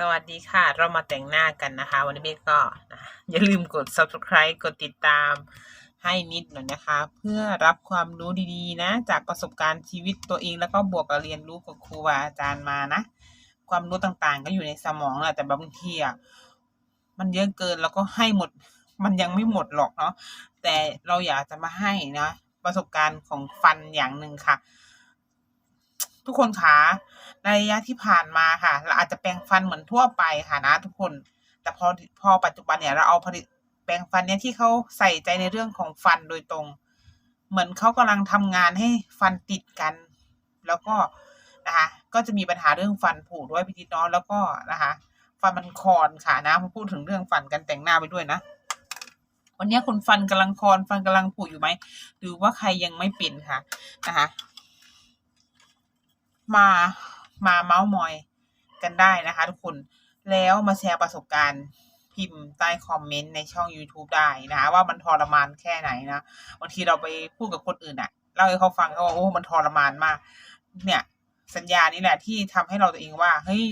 สวัสดีค่ะ เรามาแต่งหน้ากันนะคะ วันนี้เบก็นะอย่าลืมกด subscribe กดติดตามให้นิดหน่อยนะคะ เพื่อรับความรู้ดีๆนะ จากประสบการณ์ชีวิตตัวเองแล้วก็บวกกับเรียนรู้กับครูบาอาจารย์มานะ ความรู้ต่างๆ ก็อยู่ในสมองแหละแต่บางทีอะมันเยอะเกินแล้วก็ให้หมด มันยังไม่หมดหรอกเนาะแต่เราอยากจะมาให้นะ ประสบการณ์ของฟันอย่างหนึ่งค่ะ ทุกคนคะ ระยะที่ผ่านมาค่ะ เราอาจจะแปรงฟันเหมือนทั่วไปค่ะนะทุกคน แต่พอพอปัจจุบันเนี่ยเราเอาผลิตแปรงฟันเนี่ยที่เขาใส่ใจในเรื่องของฟันโดยตรง เหมือนเขากำลังทำงานให้ฟันติดกัน แล้วก็นะคะก็จะมีปัญหาเรื่องฟันผุด้วยพี่ทิศเน้องแล้วก็นะคะ ฟันมันคอนค่ะนะมพูดถึงเรื่องฟันกันแต่งหน้าไปด้วยนะวันนี้คุณฟันกำลังคอนฟันกำลังผุอยู่ไหมหรือว่าใครยังไม่เป็นค่ะนะคะมา มาเมาส์มอยกันได้นะคะทุกคน แล้วมาแชร์ประสบการณ์พิมพ์ใต้คอมเมนต์ในช่อง YouTube ได้นะคะว่ามันทรมานแค่ไหนนะบางทีเราไปพูดกับคนอื่นอะเล่าให้เขาฟังเขาบอกโอ้มันทรมานมาก เนี่ย สัญญานี้แหละที่ทำให้เราตัวเองว่าเฮ้ย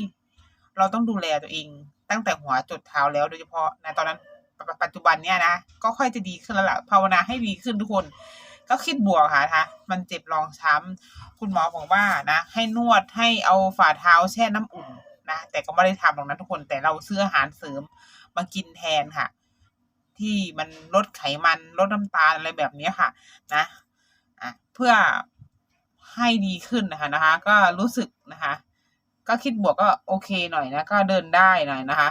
เราต้องดูแลตัวเอง ตั้งแต่หัวจดเท้าแล้วโดยเฉพาะในตอนนั้นปัจจุบันเนี่ยนะก็ค่อยจะดีขึ้นแล้วล่ะภาวนาให้ดีขึ้นทุกคน ก็คิดบวกค่ะนะคะมันเจ็บรองช้ำคุณหมอบอกว่านะ ให้นวดให้เอาฝ่าเท้าแช่น้ำอุ่นนะแต่ก็ไม่ได้ทำหรอกนะทุกคนแต่เราซื้ออาหารเสริมมากินแทนค่ะ ที่มันลดไขมันลดน้ำตาลอะไรแบบนี้ค่ะ นะอะเพื่อให้ดีขึ้นนะคะนะคะ ก็รู้สึกนะคะ ก็คิดบวกก็โอเคหน่อยนะ ก็เดินได้หน่อยนะคะ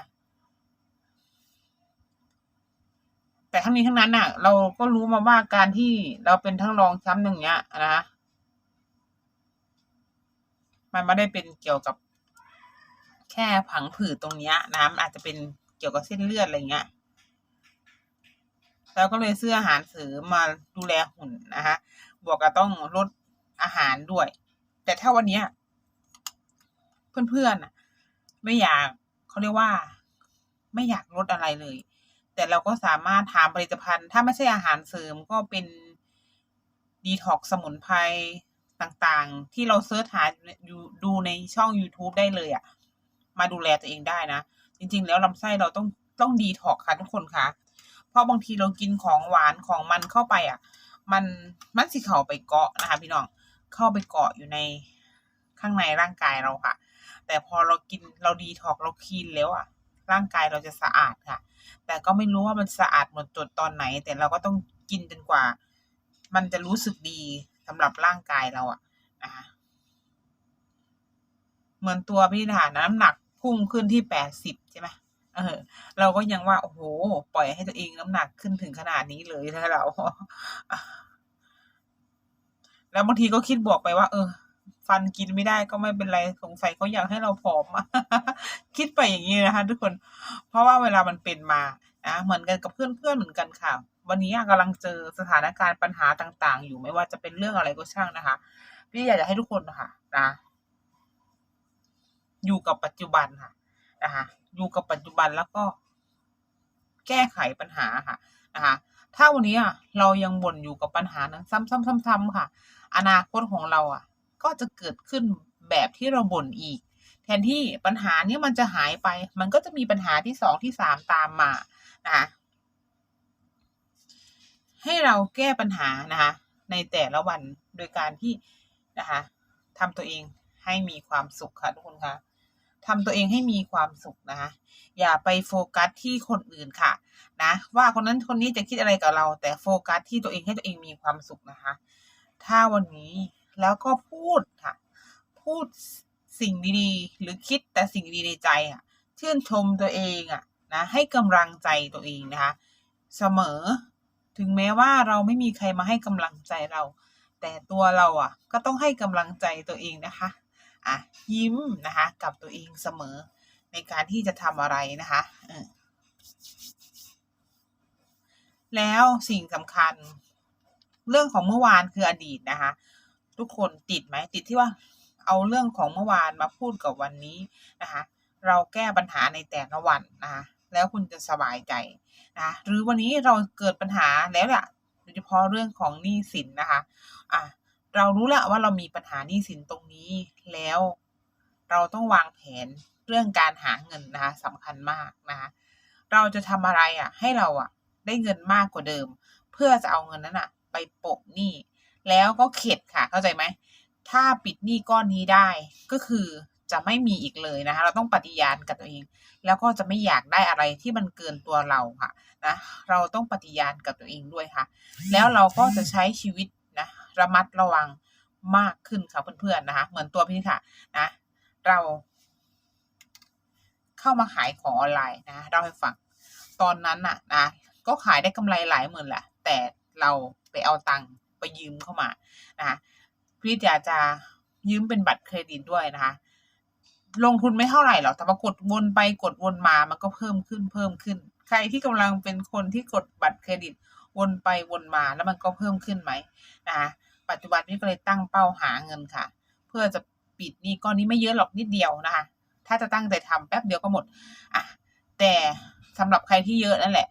แต่ ทั้งนี้ทั้งนั้นน่ะ เราก็รู้มาว่าการที่เราเป็นทั้งรองแช้ำอย่างเงี้ยนะมันไม่ได้เป็นเกี่ยวกับแค่ผังผืดตรงเนี้ยนะมันอาจจะเป็นเกี่ยวกับเส้นเลือดอะไรเงี้ยเราก็เลยซื้ออาหารเสริมมาดูแลหุ่นนะคะบวกกับต้องลดอาหารด้วย แต่ถ้าวันเนี้ย เพื่อนๆไม่อยากเขาเรียกว่า ไม่อยากลดอะไรเลย แต่เราก็สามารถทานผลิตภัณฑ์ ถ้าไม่ใช่อาหารเสริมก็เป็นดีท็อกสมุนไพรต่างๆ ที่เราเสิร์ชหาดูในช่อง YouTube ได้เลยอะ่ะ มาดูแลตัวเองได้นะ จริง ๆ แล้วลำไส้เราต้องต้องดีท็อกค่ะทุกคนคะเพราะบางทีเรากินของหวานของมันเข้าไปอะ มันมันสิเข้าไปเกาะนะคะพี่น้องเข้าไปเกาะอยู่ในข้างในร่างกายเราค่ะ แต่พอเรากินเราดีท็อกเราคลีนแล้วอะ ร่างกายเราจะสะอาดค่ะ แต่ก็ไม่รู้ว่ามันสะอาดหมดจดตอนไหน แต่เราก็ต้องกินจนกว่า มันจะรู้สึกดีสำหรับร่างกายเราอะนะคะเหมือนตัวพี่ฐานน้ำหนักพุ่งขึ้นที่แปดสิบใช่ไหมเออ เราก็ยังว่า โอ้โห ปล่อยให้ตัวเองน้ำหนักขึ้นถึงขนาดนี้เลยถ้าเรา แล้วบางทีก็คิดบวกไปว่า เออ ฟันกินไม่ได้ก็ไม่เป็นไรสงสัยเขาอยากให้เราผอมคิดไปอย่างนี้นะคะ ทุกคน เพราะว่าเวลามันเป็นมานะเหมือนกันกับเพื่อนๆเหมือนกันค่ะ วันนี้กำลังเจอสถานการณ์ปัญหาต่าง ๆ อยู่ไม่ว่าจะเป็นเรื่องอะไรก็ช่างนะคะ พี่อยากจะให้ทุกคนนะคะนะอยู่กับปัจจุบันค่ะนะคะอยู่กับปัจจุบันแล้วก็ แก้ไขปัญหาค่ะนะคะถ้าวันนี้เรายังบ่นอยู่กับปัญหานั้นซ้ำๆๆๆค่ะ อนาคตของเราอะ ก็จะเกิดขึ้นแบบที่เราบ่นอีก แทนที่ปัญหานี้มันจะหายไป มันก็จะมีปัญหาที่สองที่สามตามมานะคะให้เราแก้ปัญหานะคะในแต่ละวันโดยการที่นะคะทำตัวเองให้มีความสุขค่ะทุกคนคะทำตัวเองให้มีความสุขนะคะอย่าไปโฟกัสที่คนอื่นค่ะนะว่าคนนั้นคนนี้จะคิดอะไรกับเรา แต่โฟกัสที่ตัวเองให้ตัวเองมีความสุขนะคะ ถ้าวันนี้ แล้วก็พูดค่ะ พูดสิ่งดีๆ หรือคิดแต่สิ่งดีในใจอะชื่นชมตัวเองอะนะให้กำลังใจตัวเองนะคะเสมอถึงแม้ว่าเราไม่มีใครมาให้กำลังใจเรา แต่ตัวเราอะ ก็ต้องให้กำลังใจตัวเองนะคะอะยิ้มนะคะกับตัวเองเสมอในการที่จะทำอะไรนะคะแล้วสิ่งสำคัญ เรื่องของเมื่อวานคืออดีตนะคะ ทุกคนติดไหมติดที่ว่าเอาเรื่องของเมื่อวานมาพูดกับวันนี้นะคะเราแก้ปัญหาในแต่ละวันนะคะแล้วคุณจะสบายใจนะหรือวันนี้เราเกิดปัญหาแล้วแหละโดยเฉพาะเรื่องของหนี้สินนะคะอะเรารู้แล้วว่าเรามีปัญหาหนี้สินตรงนี้แล้ว เราต้องวางแผนเรื่องการหาเงินนะคะสำคัญมากนะคะเราจะทำอะไรอะ ให้เราอะ ได้เงินมากกว่าเดิม เพื่อจะเอาเงินนั้นอะ ไปโปะหนี้ แล้วก็เข็ดค่ะเข้าใจไหมถ้าปิดหนี้ก้อนนี้ได้ก็คือจะไม่มีอีกเลยนะคะเราต้องปฏิญาณกับตัวเอง แล้วก็จะไม่อยากได้อะไรที่มันเกินตัวเราค่ะนะเราต้องปฏิญาณกับตัวเองด้วยค่ะ แล้วเราก็จะใช้ชีวิตนะระมัดระวังมากขึ้นค่ะเพื่อนๆนะคะ เหมือนตัวพี่ค่ะนะเรา เข้ามาขายของออนไลน์นะเราให้ฟังตอนนั้นน่ะนะก็ขายได้กำไรหลายหมื่นแหละแต่เราไปเอาตังค์ ไปยืมเข้ามานะคะพี่อยากจะยืมเป็นบัตรเครดิตด้วยนะคะ ลงทุนไม่เท่าไหร่หรอกแต่ปรากฏวนไปกดวนมามันก็เพิ่มขึ้นเพิ่มขึ้น ใครที่กำลังเป็นคนที่กดบัตรเครดิตวนไปวนมาแล้วมันก็เพิ่มขึ้นไหมนะคะปัจจุบันนี้ก็เลยตั้งเป้าหาเงินค่ะ เพื่อจะปิดนี้ก้อนนี้ไม่เยอะหรอกนิดเดียวนะคะ ถ้าจะตั้งใจทำแป๊บเดียวก็หมดอะแต่สำหรับใครที่เยอะนั่นแหละ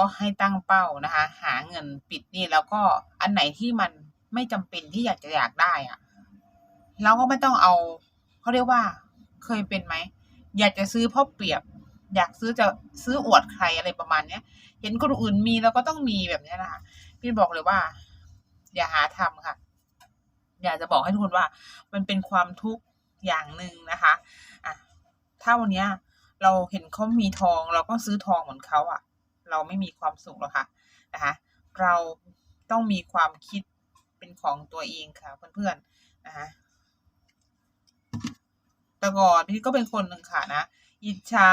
ก็ให้ตั้งเป้านะคะ หาเงินปิดนี้แล้วก็อันไหนที่มันไม่จำเป็นที่อยากจะอยากได้อะเราก็ไม่ต้องเอาเขาเรียกว่าเคยเป็นไหม อยากจะซื้อเพราะเปรียบ อยากซื้อจะซื้ออวดใครอะไรประมาณเนี้ย เห็นคนอื่นมีแล้วก็ต้องมีแบบนี้นะคะพี่บอกเลยว่า อย่าหาทำค่ะ อยากจะบอกให้ทุกคนว่า มันเป็นความทุกข์อย่างหนึ่งนะคะอะถ้าวันเนี้ย เราเห็นเขามีทองเราก็ซื้อทองเหมือนเขาอะ เราไม่มีความสุขหรอกค่ะนะคะเราต้องมีความคิดเป็นของตัวเองค่ะเพื่อนๆนะคะแต่ก่อนพี่ก็เป็นคนหนึ่งค่ะนะอิจฉา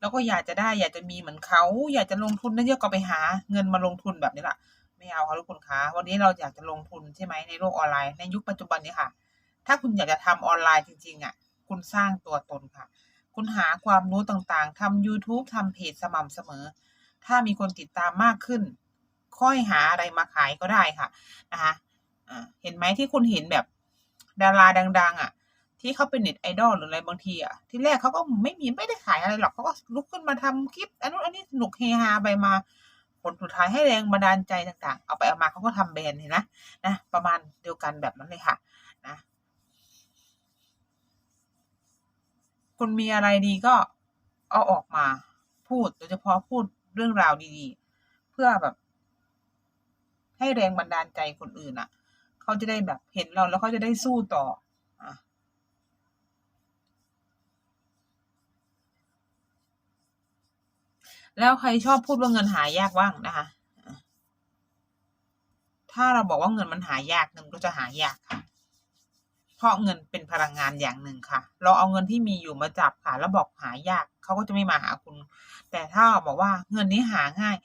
แล้วก็อยากจะได้อยากจะมีเหมือนเขาอยากจะลงทุนนั่นเยอะก็ไปหาเงินมาลงทุนแบบนี้แหละไม่เอาค่ะทุกคนคะวันนี้เราอยากจะลงทุนใช่ไหมในโลกออนไลน์ในยุคปัจจุบันนี้ค่ะ ถ้าคุณอยากจะทำออนไลน์จริงๆอะคุณสร้างตัวตนค่ะ คุณหาความรู้ต่างๆทำ YouTube ทำเพจสม่ำเสมอ ถ้ามีคนติดตามมากขึ้น ค่อยหาอะไรมาขายก็ได้ค่ะนะคะเห็นไหมที่คุณเห็นแบบดาราดัง ๆ อะ ที่เขาเป็นเน็ตไอดอลหรืออะไรบางทีอะที่แรกเขาก็ไม่มีไม่ได้ขายอะไรหรอกเขาก็ลุกขึ้นมาทำคลิปอันนู้นอันนี้สนุกเฮฮาไปมาผลสุดท้ายให้แรงบันดาลใจต่างๆ เอาไปเอามาเขาก็ทำแบรนด์เห็นนะนะประมาณเดียวกันแบบนั้นเลยค่ะนะคุณมีอะไรดีก็เอาออกมาพูดโดยเฉพาะพูด เรื่องราวดีๆ เพื่อแบบ ให้แรงบันดาลใจคนอื่นอะ เขาจะได้แบบเห็นเราแล้วเขาจะได้สู้ต่ออะแล้วใครชอบพูดว่าเงินหายากบ้างนะคะอะถ้าเราบอกว่าเงินมันหายากเงินก็จะหายากค่ะ เพราะเงินเป็นพลังงานอย่างหนึ่งค่ะ เราเอาเงินที่มีอยู่มาจับค่ะ แล้วบอกหายากเขาก็จะไม่มาหาคุณ แต่ถ้าบอกว่าเงินนี้หาง่าย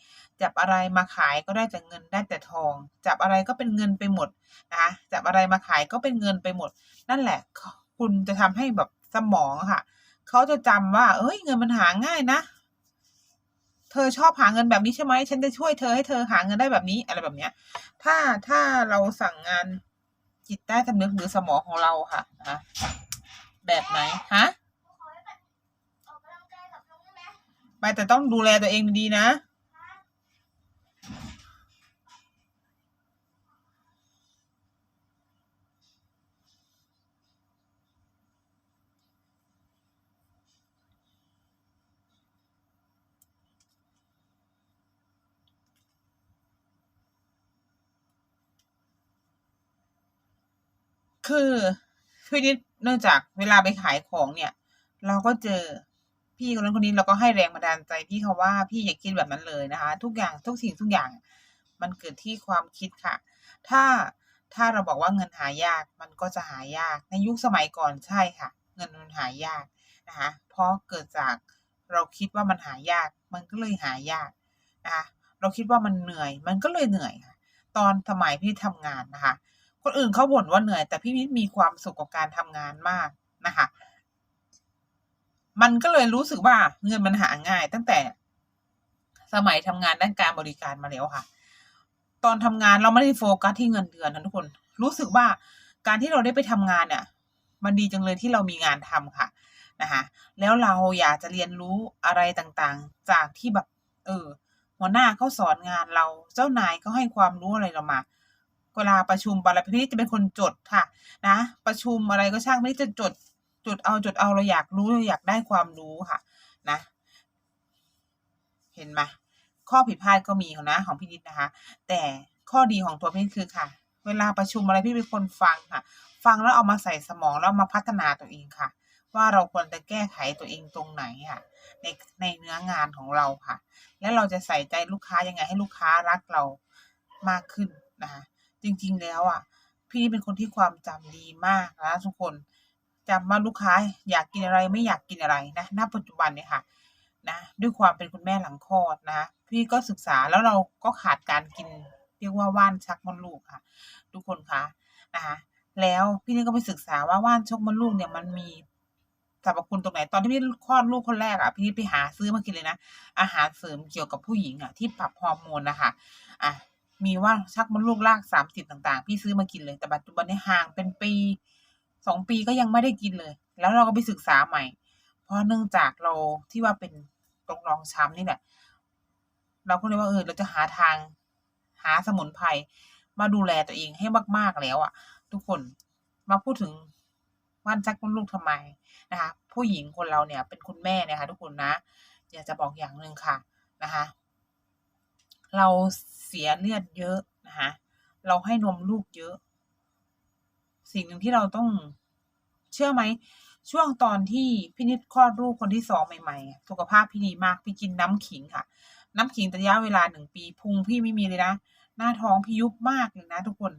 จับอะไรมาขายก็ได้แต่เงินได้แต่ทอง จับอะไรก็เป็นเงินไปหมดนะคะจับอะไรมาขายก็เป็นเงินไปหมด นั่นแหละ คุณจะทำให้แบบสมองค่ะเขาจะจำว่า เอ้ย เงินมันหาง่ายนะ เธอชอบหาเงินแบบนี้ใช่ไหม ฉันจะช่วยเธอให้เธอหาเงินได้แบบนี้ อะไรแบบเนี้ย ถ้าถ้าเราสั่งงาน จิตใต้สำนึกหรือสมองของเราค่ะนะแบบไหนฮะไปแต่ต้องดูแลตัวเองดีๆนะ คือพี่นิดเนื่องจากเวลาไปขายของเนี่ย เราก็เจอพี่คนนั้นคนนี้เราก็ให้แรงบันดาลใจพี่เขาว่าพี่อย่าคิดแบบนั้นเลยนะคะ ทุกอย่างทุกสิ่งทุกอย่าง มันเกิดที่ความคิดค่ะ ถ้าถ้าเราบอกว่าเงินหายากมันก็จะหายากในยุคสมัยก่อนใช่ค่ะ เงินมันหายากนะคะเพราะเกิดจากเราคิดว่ามันหายาก มันก็เลยหายากนะคะเราคิดว่ามันเหนื่อย มันก็เลยเหนื่อยค่ะ ตอนสมัยพี่ทำงานนะคะ คนอื่นเขาบ่นว่าเหนื่อย แต่พี่นิดมีความสุขกับการทำงานมากนะคะ มันก็เลยรู้สึกว่าเงินมันหาง่าย ตั้งแต่สมัยทำงานด้านการบริการมาแล้วค่ะ ตอนทำงานเราไม่ได้โฟกัสที่เงินเดือนนะทุกคน รู้สึกว่าการที่เราได้ไปทำงานเนี่ยมันดีจังเลยที่เรามีงานทำค่ะนะคะแล้วเราอยากจะเรียนรู้อะไรต่างๆ จากที่แบบ เออหัวหน้าเขาสอนงานเรา เจ้านายก็ให้ความรู้อะไรเรามา เวลาประชุมอะไรพี่จะเป็นคนจดค่ะนะ ประชุมอะไรก็ช่างพี่จะจดจดเอาจดเอาเราอยากรู้เราอยากได้ความรู้ค่ะนะ เห็นไหมข้อผิดพลาดก็มีของนะของพี่นิดนะคะ แต่ข้อดีของตัวพี่นิดคือค่ะ เวลาประชุมอะไรพี่เป็นคนฟังค่ะ ฟังแล้วเอามาใส่สมองแล้วมาพัฒนาตัวเองค่ะ ว่าเราควรจะแก้ไขตัวเองตรงไหนค่ะ ในในเนื้องานของเราค่ะ และเราจะใส่ใจลูกค้ายังไงให้ลูกค้ารักเรามากขึ้นนะคะ จริง ๆ แล้วอะพี่นี่เป็นคนที่ความจำดีมากนะทุกคนจำว่าลูกค้าอยากกินอะไรไม่อยากกินอะไรนะณปัจจุบันเนี่ยค่ะนะด้วยความเป็นคุณแม่หลังคลอดนะพี่ก็ศึกษาแล้วเราก็ขาดการกิน เรียกว่าว่านชักมดลูกค่ะ ทุกคนคะนะคะแล้วพี่นี่ก็ไปศึกษาว่าว่านชักมดลูกเนี่ยมันมีสรรพคุณตรงไหนตอนที่พี่คลอดลูกคนแรกอะพี่ไปหาซื้อมากินเลยนะอาหารเสริมเกี่ยวกับผู้หญิงอะที่ปรับฮอร์โมนนะคะอะ มีว่าชักมดลูกรากสามสิบต่างๆ พี่ซื้อมากินเลย แต่ปัจจุบันนี้ห่างเป็นปีสองปีก็ยังไม่ได้กินเลย แล้วเราก็ไปศึกษาใหม่ เพราะเนื่องจากเราที่ว่าเป็นตรงรองช้ำนี่แหละ เราก็เลยว่าเออเราจะหาทาง หาสมุนไพรมาดูแลตัวเองให้มาก ๆแล้วอะ่ะ ทุกคนมาพูดถึงว่านชักมดลูกทำไมนะคะ ผู้หญิงคนเราเนี่ยเป็นคุณแม่เนะคะทุกคนนะ อยากจะบอกอย่างหนึ่งค่ะนะคะ เราเสียเลือดเยอะนะคะเราให้นมลูกเยอะ สิ่งหนึ่งที่เราต้องเชื่อไหม ช่วงตอนที่พี่นิดคลอดลูกคนที่สองใหม่ๆ สุขภาพพี่ดีมากพี่กินน้ำขิงค่ะ น้ำขิงระยะเวลาหนึ่งปีพุงพี่ไม่มีเลยนะ หน้าท้องพี่ยุบมากเลยนะทุกคน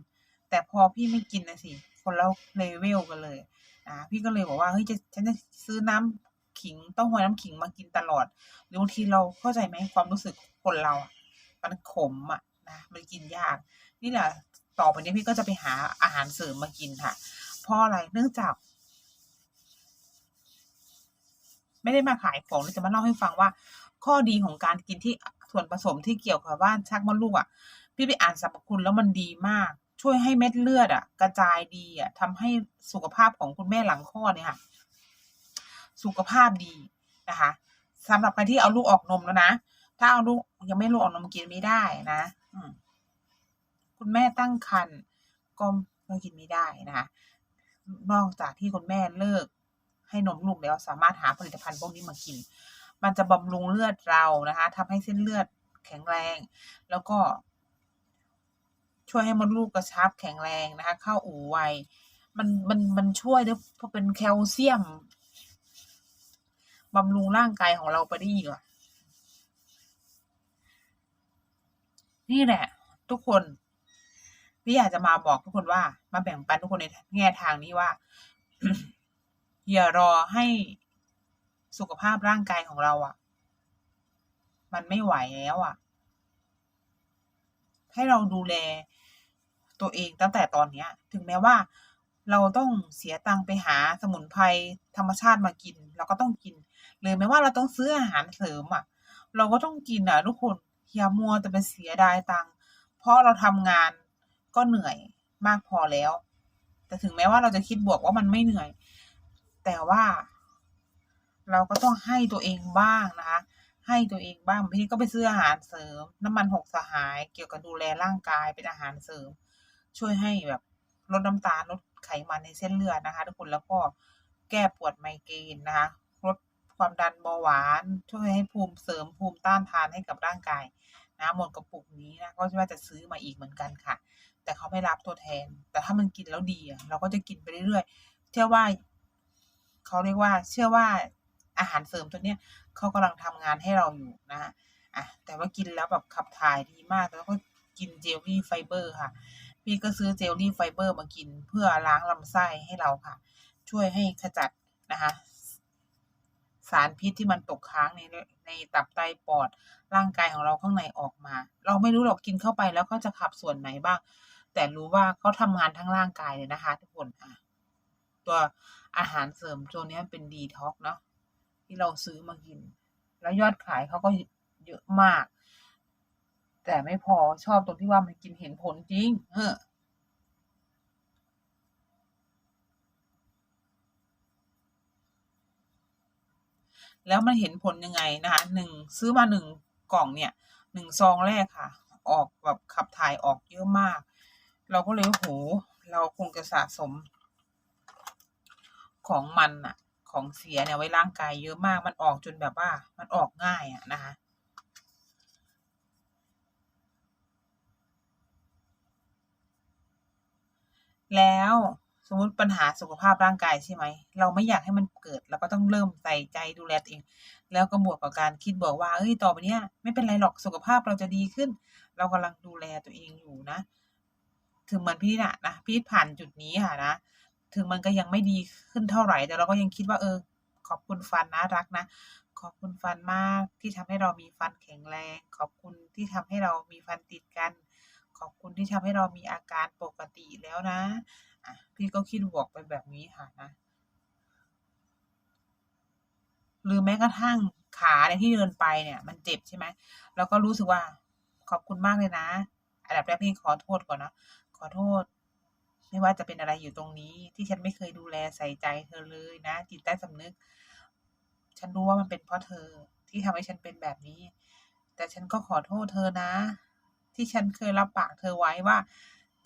แต่พอพี่ไม่กินนะสิ คนเราเลเวลกันเลยอ่าพี่ก็เลยบอกว่าเฮ้ยจะฉันจะซื้อน้ำขิงเต้าหวน้ำขิงมากินตลอด หรือบางทีเราเข้าใจไหมความรู้สึกคนเราอะ มันขมอะนะมันกินยาก นี่แหละต่อไปนี้พี่ก็จะไปหาอาหารเสริมมากินค่ะ เพราะอะไรเนื่องจาก ไม่ได้มาขายของจะมาเล่าให้ฟังว่า ข้อดีของการกินที่ส่วนผสมที่เกี่ยวกับว่านชักมดลูกอะ พี่ไปอ่านสรรพคุณแล้วมันดีมาก ช่วยให้เม็ดเลือดอะ กระจายดีอะทำให้สุขภาพของคุณแม่หลังคลอดเนี่ยค่ะ สุขภาพดีนะคะสำหรับใครที่เอาลูกออกนมแล้วนะ ถ้าเอาลูกยังไม่ลูกออกนมกินไม่ได้นะคุณแม่ตั้งครรภ์ก็ก็กินไม่ได้นะคะนอกจากที่คุณแม่เลิก ให้นมลูกแล้วสามารถหาผลิตภัณฑ์พวกนี้มากิน มันจะบำรุงเลือดเรานะคะทำให้เส้นเลือดแข็งแรง แล้วก็ ช่วยให้มดลูกกระชับแข็งแรงนะคะ เข้าอู่ไวมันมันมันช่วยด้วยเพราะเป็นแคลเซียมบำรุงร่างกายของเราไปได้อีกอะ นี่แหละ ทุกคนพี่อยากจะมาบอกทุกคนว่า มาแบ่งปันทุกคนในแง่ทางนี้ว่า อย่ารอให้สุขภาพร่างกายของเราอะ่ะ มันไม่ไหวแล้วอะ่ะ ให้เราดูแลตัวเองตั้งแต่ตอนเนี้ย ถึงแม้ว่าเราต้องเสียตังไปหาสมุนไพรธรรมชาติมากิน เราก็ต้องกิน หรือแม้ว่าเราต้องซื้ออาหารเสริมอะ่ะ เราก็ต้องกินอะทุกคน อย่ามัวแต่ไปเสียดายตังค์เพราะเราทำงานก็เหนื่อยมากพอแล้ว แต่ถึงแม้ว่าเราจะคิดบวกว่ามันไม่เหนื่อย แต่ว่า เราก็ต้องให้ตัวเองบ้างนะคะให้ตัวเองบ้างพี่ก็ไปซื้ออาหารเสริม น้ำมันหกสหายเกี่ยวกับดูแลร่างกายเป็นอาหารเสริม ช่วยให้แบบลดน้ำตาลลดไขมันในเส้นเลือดนะคะ ทุกคนแล้วก็แก้ปวดไมเกรนนะคะ ความดันเบาหวาน ช่วยให้ภูมิเสริมภูมิต้านทานให้กับร่างกายนะหมดกระปุกนี้นะก็ว่าจะซื้อมาอีกเหมือนกันค่ะ แต่เขาไม่รับตัวแทน แต่ถ้ามันกินแล้วดีอะเราก็จะกินไปเรื่อยๆเชื่อว่าเขาเรียกว่า เชื่อว่าอาหารเสริมตัวเนี้ยเขากำลังทำงานให้เราอยู่นะอะแต่ว่ากินแล้วแบบขับถ่ายดีมากแล้วก็กินเจลลี่ไฟเบอร์ค่ะ พี่ก็ซื้อเจลลี่ไฟเบอร์มากินเพื่อล้างลำไส้ให้เราค่ะ ช่วยให้ขจัดนะคะ สารพิษที่มันตกค้างในในตับไตปอดร่างกายของเราข้างในออกมา เราไม่รู้หรอกกินเข้าไปแล้วก็จะขับส่วนไหนบ้าง แต่รู้ว่าเขาทำงานทั้งร่างกายเลยนะคะ ทุกคนอะตัวอาหารเสริมตัวนี้เป็นดีท็อกเนาะที่เราซื้อมากิน แล้วยอดขายเขาก็เยอะมาก แต่ไม่พอชอบตรงที่ว่ามันกินเห็นผลจริง เออ แล้วมันเห็นผลยังไงนะคะหนึ่งซื้อมาหนึ่งกล่องเนี่ยหนึ่งซองแรกค่ะ ออกแบบขับถ่ายออกเยอะมาก เราก็เลยโหเราคงจะสะสม ของมันอะของเสียเนี่ยไว้ร่างกายเยอะมากมันออกจนแบบว่า มันออกง่ายอะนะคะแล้ว สมมติปัญหาสุขภาพร่างกายใช่ไหม เราไม่อยากให้มันเกิด เราก็ต้องเริ่มใส่ใจดูแลตัวเอง แล้วก็บวกกับการคิดบอกว่าเอ้ยต่อไปเนี้ยไม่เป็นไรหรอกสุขภาพเราจะดีขึ้น เรากำลังดูแลตัวเองอยู่นะ ถึงมันพี่นะนะพี่ผ่านจุดนี้ค่ะนะ ถึงมันก็ยังไม่ดีขึ้นเท่าไหร่ แต่เราก็ยังคิดว่าเออ ขอบคุณฟันนะรักนะ ขอบคุณฟันมากที่ทำให้เรามีฟันแข็งแรง ขอบคุณที่ทำให้เรามีฟันติดกัน ขอบคุณที่ทำให้เรามีอาการปกติแล้วนะ อะพี่ก็คิดบวกไปแบบนี้ค่ะนะหรือแม้กระทั่งขาในยที่เดินไปเนี่ย มันเจ็บใช่ไหมเราก็รู้สึกว่า ขอบคุณมากเลยนะอันดับแรกพี่ขอโทษก่อนนะขอโทษ ไม่ว่าจะเป็นอะไรอยู่ตรงนี้ ที่ฉันไม่เคยดูแลใส่ใจเธอเลยนะจิตใต้สำนึก ฉันรู้ว่ามันเป็นเพราะเธอที่ทำให้ฉันเป็นแบบนี้ แต่ฉันก็ขอโทษเธอนะ ที่ฉันเคยรับปากเธอไว้ว่า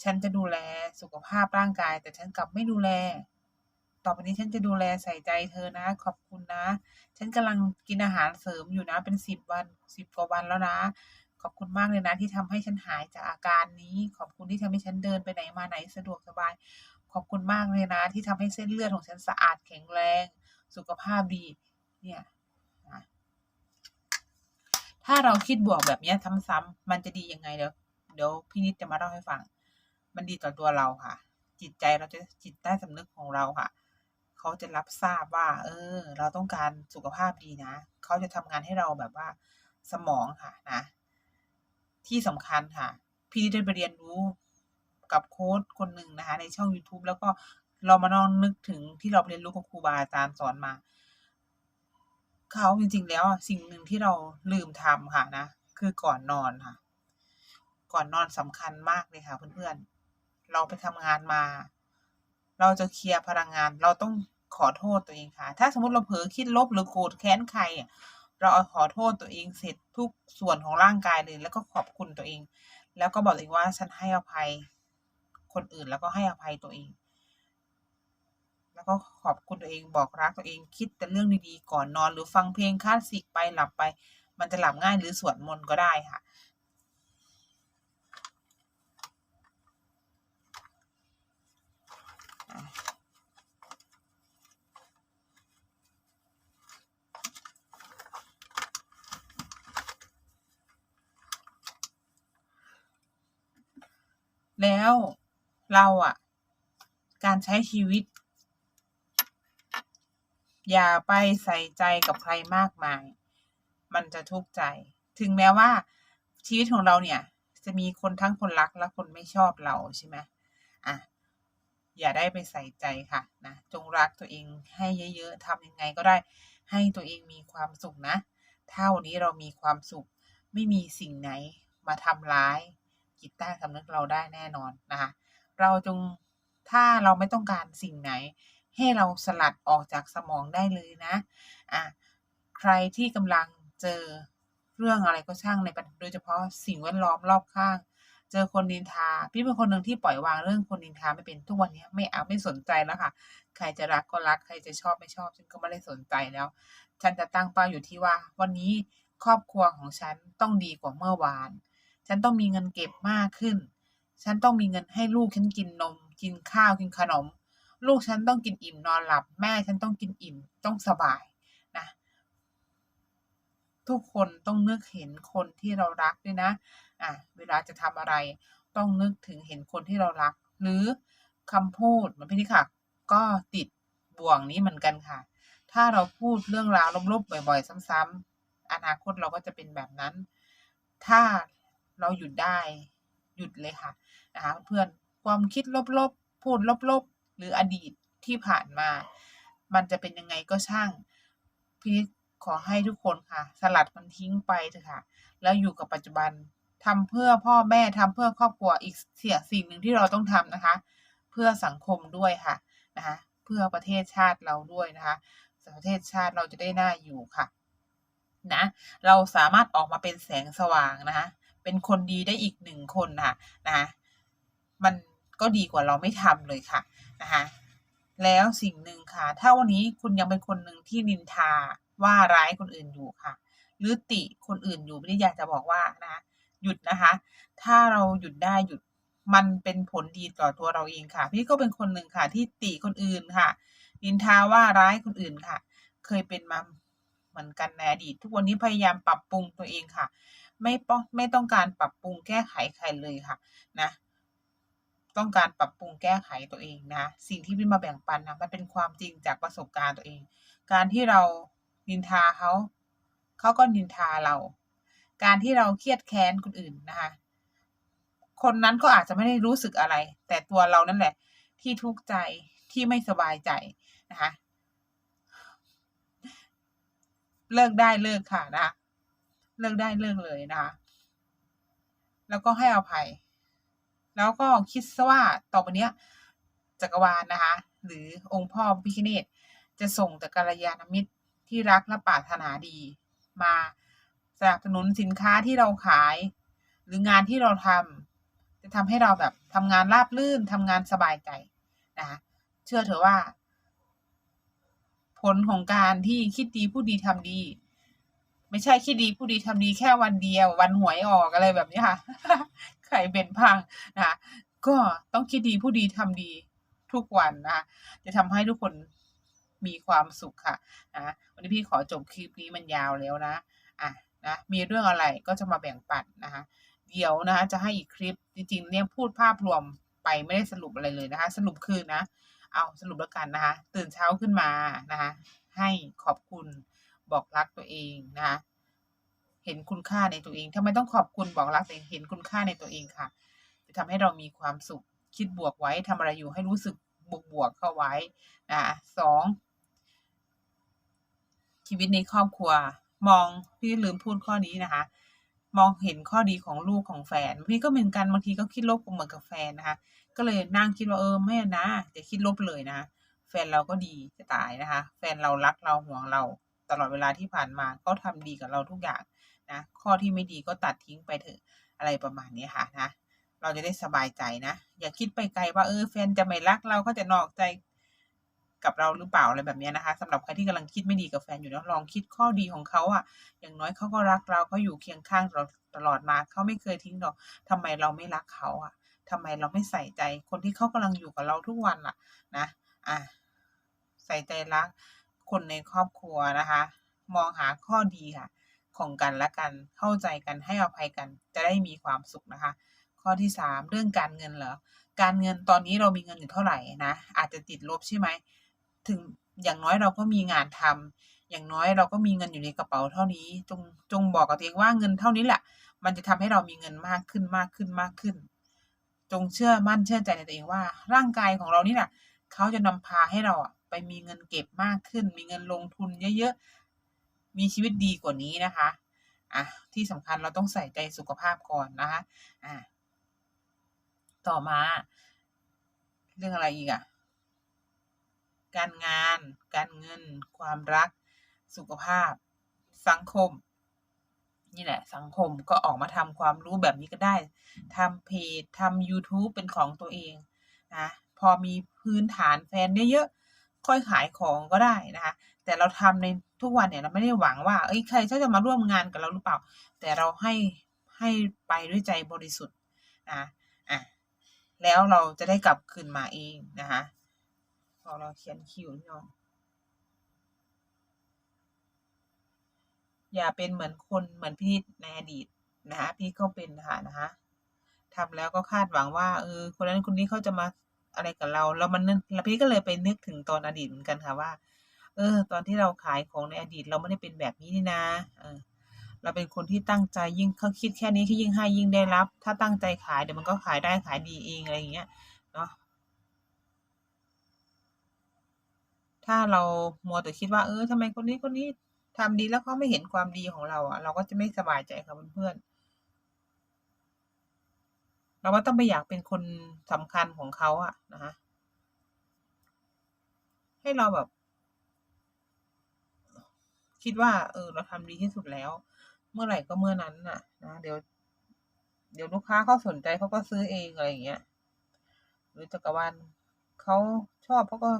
ฉันจะดูแลสุขภาพร่างกาย แต่ฉันกลับไม่ดูแล ต่อไปนี้ฉันจะดูแลใส่ใจเธอนะ ขอบคุณนะ ฉันกำลังกินอาหารเสริมอยู่นะ เป็นสิบวันสิบกว่าวันแล้วนะ ขอบคุณมากเลยนะ ที่ทำให้ฉันหายจากอาการนี้ ขอบคุณที่ทำให้ฉันเดินไปไหนมาไหนสะดวกสบาย ขอบคุณมากเลยนะ ที่ทำให้เส้นเลือดของฉันสะอาดแข็งแรง สุขภาพดี เนี่ยถ้าเราคิดบวกแบบนี้ซ้ำๆมันจะดียังไงเดี๋ยวเดี๋ยวพี่นิดจะมาเล่าให้ฟัง มันดีต่อตัวเราค่ะ จิตใจเราจะจิตใต้สำนึกของเราค่ะ เขาจะรับทราบว่า เออ เราต้องการสุขภาพดีนะเขาจะทำงานให้เราแบบว่าสมองค่ะนะ ที่สำคัญค่ะ พี่ได้ไปเรียนรู้กับโค้ชคนหนึ่งนะคะ ในช่อง YouTube แล้วก็เรามาลองนึกถึงที่เราเรียนรู้กับครูบาอาจารย์สอนมา เขาจริงๆแล้วสิ่งหนึ่งที่เราลืมทำค่ะนะ คือก่อนนอนค่ะ ก่อนนอนสำคัญมากเลยค่ะเพื่อนๆ เราไปทำงานมา เราจะเคลียร์พลังงาน เราต้องขอโทษตัวเองค่ะ ถ้าสมมติเราเผลอคิดลบหรือโกรธแค้นใครเราเอาขอโทษตัวเองเสร็จทุกส่วนของร่างกายเลย แล้วก็ขอบคุณตัวเอง แล้วก็บอกตัวเองว่าฉันให้อภัยคนอื่นแล้วก็ให้อภัยตัวเอง แล้วก็ขอบคุณตัวเองบอกรักตัวเองคิดแต่เรื่องดีๆก่อนนอน หรือฟังเพลงคลาสสิกไปหลับไป มันจะหลับง่ายหรือสวดมนต์ก็ได้ค่ะ แล้วเราอะการใช้ชีวิต อย่าไปใส่ใจกับใครมากมาย มันจะทุกข์ใจ ถึงแม้ว่าชีวิตของเราเนี่ย จะมีคนทั้งคนรักและคนไม่ชอบเราใช่ไหมอะอย่าได้ไปใส่ใจค่ะนะจงรักตัวเองให้เยอะๆทำยังไงก็ได้ให้ตัวเองมีความสุขนะ ถ้าวันนี้เรามีความสุขไม่มีสิ่งไหนมาทำร้าย จิตใต้สำนึกเราได้แน่นอนนะคะ เราจงถ้าเราไม่ต้องการสิ่งไหน ให้เราสลัดออกจากสมองได้เลยนะอะใครที่กำลังเจอเรื่องอะไรก็ช่างในปัจโดยเฉพาะสิ่งแวดล้อมรอบข้าง เจอคนนินทา พี่เป็นคนหนึ่งที่ปล่อยวางเรื่องคนนินทาไม่เป็นทุกวันนี้ไม่เอาไม่สนใจแล้วค่ะ ใครจะรักก็รักใครจะชอบไม่ชอบฉันก็ไม่ได้สนใจแล้ว ฉันจะตั้งเป้าอยู่ที่ว่า วันนี้ครอบครัวของฉันต้องดีกว่าเมื่อวาน ฉันต้องมีเงินเก็บมากขึ้น ฉันต้องมีเงินให้ลูกฉันกินนม กินข้าวกินขนม ลูกฉันต้องกินอิ่มนอนหลับ แม่ฉันต้องกินอิ่มต้องสบายนะ ทุกคนต้องนึกเห็นคนที่เรารักด้วยนะอะเวลาจะทำอะไร ต้องนึกถึงเห็นคนที่เรารัก หรือคำพูดเหมือนพี่นี่ค่ะ ก็ติดบ่วงนี้เหมือนกันค่ะ ถ้าเราพูดเรื่องราวลบๆบ่อย ๆ ซ้ำๆอนาคตเราก็จะเป็นแบบนั้น ถ้า เราหยุดได้หยุดเลยค่ะนะคะเพื่อนความคิดลบๆ พูดลบๆ หรืออดีตที่ผ่านมา มันจะเป็นยังไงก็ช่างพี่ขอให้ทุกคนค่ะ สลัดมันทิ้งไปเถอะค่ะ แล้วอยู่กับปัจจุบันทำเพื่อพ่อแม่ทำเพื่อครอบครัวอีกเสียสิ่งหนึ่งที่เราต้องทำนะคะ เพื่อสังคมด้วยค่ะนะคะเพื่อประเทศชาติเราด้วยนะคะประเทศชาติเราจะได้น่าอยู่ค่ะนะเราสามารถออกมาเป็นแสงสว่างนะคะ เป็นคนดีได้อีกหนึ่งคนค่ะนะคะมันก็ดีกว่าเราไม่ทำเลยค่ะนะคะแล้วสิ่งหนึ่งค่ะ ถ้าวันนี้คุณยังเป็นคนหนึ่งที่นินทาว่าร้ายคนอื่นอยู่ค่ะ หรือติคนอื่นอยู่ไม่ได้อยากจะบอกว่านะคะหยุดนะคะ ถ้าเราหยุดได้หยุดมันเป็นผลดีต่อตัวเราเองค่ะ พี่ก็เป็นคนหนึ่งค่ะ ที่ติคนอื่นค่ะ นินทาว่าร้ายคนอื่นค่ะ เคยเป็นมาเหมือนกันในอดีต ทุกวันนี้พยายามปรับปรุงตัวเองค่ะ ไม่ป้องไม่ต้องการปรับปรุงแก้ไขใครเลยค่ะนะต้องการปรับปรุงแก้ไขตัวเองนะ สิ่งที่พี่มาแบ่งปันนะมันเป็นความจริงจากประสบการณ์ตัวเอง การที่เรานินทาเขาเขาก็นินทาเรา การที่เราเครียดแค้นคนอื่นนะคะคนนั้นก็อาจจะไม่ได้รู้สึกอะไร แต่ตัวเรานั่นแหละ ที่ทุกข์ใจที่ไม่สบายใจนะคะเลิกได้เลิกค่ะนะคะ เลิกได้เลิกเลยนะคะแล้วก็ให้อภัย แล้วก็คิดซะว่าต่อไปเนี้ยจักรวาลนะคะ หรือองค์พ่อพิคเนตจะส่งแต่กัลยาณมิตรที่รักและปรารถนาดี มาสนับสนุนสินค้าที่เราขาย หรืองานที่เราทำจะทำให้เราแบบทำงานราบรื่นทำงานสบายใจนะคะเชื่อเถอะว่า ผลของการที่คิดดีพูดดีทำดี ไม่ใช่คิดดีพูดดีทำดีแค่วันเดียว วันหวยออกอะไรแบบนี้ค่ะใครเป็นพังนะคะก็ต้องคิดดีพูดดีทำดีทุกวันนะคะจะทำให้ทุกคนมีความสุขค่ะนะวันนี้พี่ขอจบคลิปนี้มันยาวแล้วนะอะนะมีเรื่องอะไรก็จะมาแบ่งปันนะคะเดี๋ยวนะคะจะให้อีกคลิปจริงๆเนี่ยพูดภาพรวมไปไม่ได้สรุปอะไรเลยนะคะ สรุปคือนะ เอาสรุปแล้วกันนะคะ ตื่นเช้าขึ้นมานะคะ ให้ขอบคุณ บอกรักตัวเองนะคะเห็นคุณค่าในตัวเองทำไมต้องขอบคุณบอกรักตัวเองเห็นคุณค่าในตัวเองค่ะ จะทำให้เรามีความสุขคิดบวกไว้ทำอะไรอยู่ให้รู้สึกบวกบวกๆเข้าไว้นะสองชีวิตในครอบครัว มองพี่ลืมพูดข้อนี้นะคะ มองเห็นข้อดีของลูกของแฟนพี่ก็เหมือนกันบางทีก็คิดลบเหมือนกับแฟนนะคะ ก็เลยนั่งคิดว่าเออไม่นะจะคิดลบเลยนะแฟนเราก็ดีจะตายนะคะ แฟนเรารักเราห่วงเรา ตลอดเวลาที่ผ่านมาเขาทำดีกับเราทุกอย่างนะข้อที่ไม่ดีก็ตัดทิ้งไปเถอะอะไรประมาณนี้ค่ะนะเราจะได้สบายใจนะ อย่าคิดไปไกลว่าเออแฟนจะไม่รักเราเขาจะนอกใจกับเราหรือเปล่าอะไรแบบนี้นะคะสำหรับใครที่กำลังคิดไม่ดีกับแฟนอยู่นะลองคิดข้อดีของเขาอะ อย่างน้อยเขาก็รักเราเขาอยู่เคียงข้างเราตลอดมาเขาไม่เคยทิ้งเราทำไมเราไม่รักเขาอะทำไมเราไม่ใส่ใจคนที่เขากำลังอยู่กับเราทุกวันล่ะ นะ อะใส่ใจรัก คนในครอบครัวนะคะ มองหาข้อดีค่ะ ของกันและกันเข้าใจกันให้อภัยกัน จะได้มีความสุขนะคะ ข้อที่สามเรื่องการเงินเหรอการเงินตอนนี้เรามีเงินอยู่เท่าไหร่นะอาจจะติดลบใช่ไหมถึงอย่างน้อยเราก็มีงานทำอย่างน้อยเราก็มีเงินอยู่ในกระเป๋าเท่านี้ จงจงบอกกับตัวเองว่าเงินเท่านี้แหละ มันจะทำให้เรามีเงินมากขึ้นมากขึ้นมากขึ้น จงเชื่อมั่นเชื่อใจในตัวเองว่า ร่างกายของเรานี่แหละเขาจะนำพาให้เราอะ ไปมีเงินเก็บมากขึ้น มีเงินลงทุนเยอะๆ มีชีวิตดีกว่านี้นะคะอะที่สำคัญเราต้องใส่ใจสุขภาพก่อนนะคะอะต่อมา เรื่องอะไรอีกอะการงาน การเงิน ความรัก สุขภาพ สังคม นี่แหละ สังคมก็ออกมาทำความรู้แบบนี้ก็ได้ทำเพจทำ YouTube เป็นของตัวเองนะพอมีพื้นฐานแฟนเยอะๆ ค่อยขายของก็ได้นะคะ แต่เราทำในทุกวันเนี่ยเราไม่ได้หวังว่า เอ้ยใครจะมาร่วมงานกับเราหรือเปล่า แต่เราให้ให้ไปด้วยใจบริสุทธิ์นะอะแล้วเราจะได้กลับคืนมาเองนะคะพอเราเขียนคิวนี่เนาะอย่าเป็นเหมือนคนเหมือนพี่ในอดีตนะคะพี่ก็เป็นค่ะนะคะทำแล้วก็คาดหวังว่าเออคนนั้นคนนี้เขาจะมา อะไรกับเราแล้วมันนึกแล้วพี่ก็เลยไปนึกถึงตอนอดีตเหมือนกันค่ะว่า เออ ตอนที่เราขายของในอดีตเราไม่ได้เป็นแบบนี้นี่นะเออเราเป็นคนที่ตั้งใจยิ่งเขาคิดแค่นี้ที่ยิ่งให้ยิ่งได้รับ ถ้าตั้งใจขายเดี๋ยวมันก็ขายได้ขายดีเองอะไรอย่างเงี้ยเนาะถ้าเรามัวแต่คิดว่าเออทำไมคนนี้คนนี้ทำดีแล้วเขาไม่เห็นความดีของเราอะ เราก็จะไม่สบายใจค่ะเพื่อนๆ เราก็ต้องไปอยากเป็นคนสำคัญของเขาอะนะคะให้เราแบบ คิดว่า เออ เราทำดีที่สุดแล้ว เมื่อไหร่ก็เมื่อนั้นน่ะ นะเดี๋ยว เดี๋ยวลูกค้าเขาสนใจเขาก็ซื้อเองอะไรอย่างเงี้ยหรือจักรวาลเขาชอบเขาก็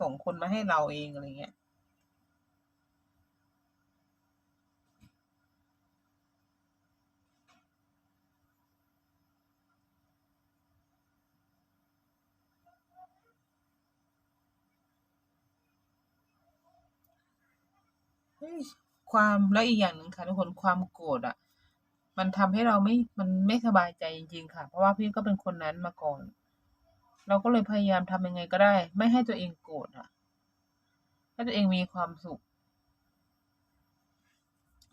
ส่งคนมาให้เราเองอะไรเงี้ย ความแล้วอีกอย่างหนึ่งค่ะทุกคนความโกรธอะ มันทำให้เราไม่มันไม่สบายใจจริง ๆ ค่ะ เพราะว่าพี่ก็เป็นคนนั้นมาก่อน เราก็เลยพยายามทำยังไงก็ได้ ไม่ให้ตัวเองโกรธอะให้ตัวเองมีความสุข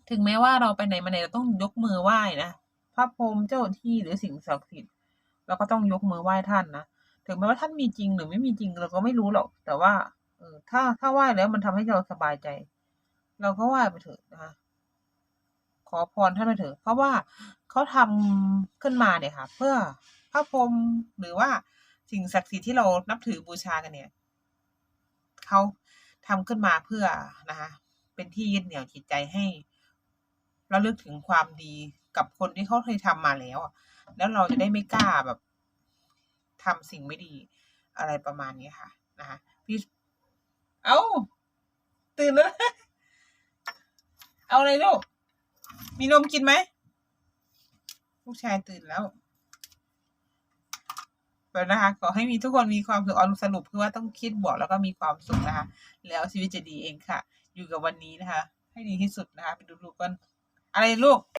ถึงแม้ว่าเราไปไหนมาไหนเราต้องยกมือไหว้นะพระพรหมเจ้าที่หรือสิ่งศักดิ์สิทธิ์เราก็ต้องยกมือไหว้ท่านนะถึงแม้ว่าท่านมีจริงหรือไม่มีจริงเราก็ไม่รู้หรอก แต่ว่าเออถ้าถ้าไหว้แล้วมันทำให้เราสบายใจ เราก็ไหว้ไปเถอะนะคะขอพรท่านไปเถอะ เพราะว่าเขาทำขึ้นมาเนี่ยค่ะ เพื่อพระพรหมหรือว่าสิ่งศักดิ์สิทธิ์ที่เรานับถือบูชากันเนี่ยเขาทำขึ้นมาเพื่อนะคะเป็นที่ยึดเหนี่ยวจิตใจให้เระลึกถึงความดีกับคนที่เขาเคยทำมาแล้วแล้วเราจะได้ไม่กล้าแบบทำสิ่งไม่ดีอะไรประมาณนี้ค่ะนะคะพี่เอ้าตื่นแล้ว เอาอะไรลูก มีนมกินไหม ลูกชายตื่นแล้วแบบนะคะขอให้มีทุกคนมีความสุขออสรุปคือว่าต้องคิดบวกแล้วก็มีความสุขนะคะ แล้วชีวิตจะดีเองค่ะ อยู่กับวันนี้นะคะ ให้ดีที่สุดนะคะ ไปดูๆกันอะไรลูก